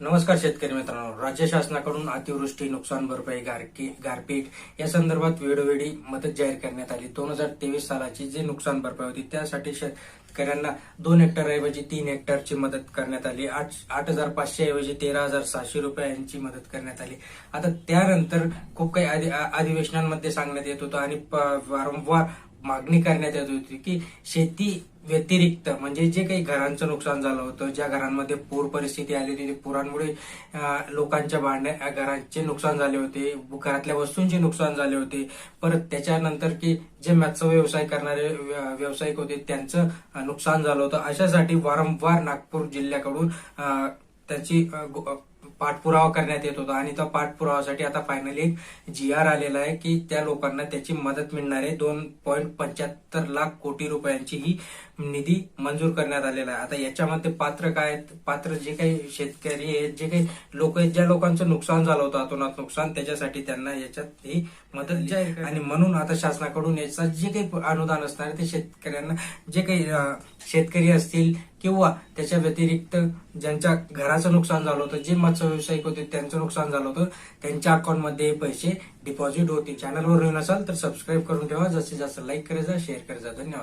नमस्कार शेतकरी मित्रांनो. राज्य शासनाकडून अतिवृष्टी नुकसान भरपाई गारकी गारपीट या संदर्भात वेळोवेळी मदत जाहीर करण्यात आली. दोन हजार तेवीस सालाची जी नुकसान भरपाई होती त्यासाठी शेतकऱ्यांना दोन हेक्टर ऐवजी तीन हेक्टरची मदत करण्यात आली. आठ आठ हजार पाचशे ऐवजी तेरा हजार सहाशे रुपयांची मदत करण्यात आली. आता त्यानंतर खूप काही अधिवेशनांमध्ये सांगण्यात येत होतं आणि वारंवार मागणी करण्यात येत होती की शेती व्यतिरिक्त म्हणजे जे काही घरांचं नुकसान झालं होतं ज्या घरांमध्ये पूर परिस्थिती आली होती पुरांमुळे लोकांच्या भांड्या घरांचे नुकसान झाले होते घरातल्या वस्तूंचे नुकसान झाले होते. परत त्याच्यानंतर की जे मत्स्य व्यवसाय करणारे व्यावसायिक होते त्यांचं नुकसान झालं होतं. अशासाठी वारंवार नागपूर जिल्ह्याकडून त्याची पाठपुरावा करण्यात येत होता. आणि त्या पाठपुरावासाठी आता फायनली एक जी आर आलेला आहे की त्या लोकांना त्याची मदत मिळणार आहे. दोन पॉईंट पंच्याहत्तर लाख कोटी रुपयांची ही निधी मंजूर करण्यात आलेला आहे. आता याच्यामध्ये पात्र काय? पात्र जे काही शेतकरी आहेत जे काही लोक आहेत ज्या लोकांचं नुकसान झालं होतं अतोनात नुकसान त्याच्यासाठी त्यांना याच्यात ही मदत आणि म्हणून आता शासनाकडून याचं जे काही अनुदान असणार ते शेतकऱ्यांना जे काही शेतकरी असतील किंवा त्याच्या व्यतिरिक्त ज्यांच्या घराचं नुकसान झालं होतं जे मत्स्य व्यावसायिक होते त्यांचं नुकसान झालं होतं त्यांच्या अकाउंटमध्ये पैसे डिपॉझिट होतील चॅनलवर येऊन असाल तर सबस्क्राईब करून ठेवा. जास्तीत जास्त लाईक करायचा शेअर करायचा धन्यवाद.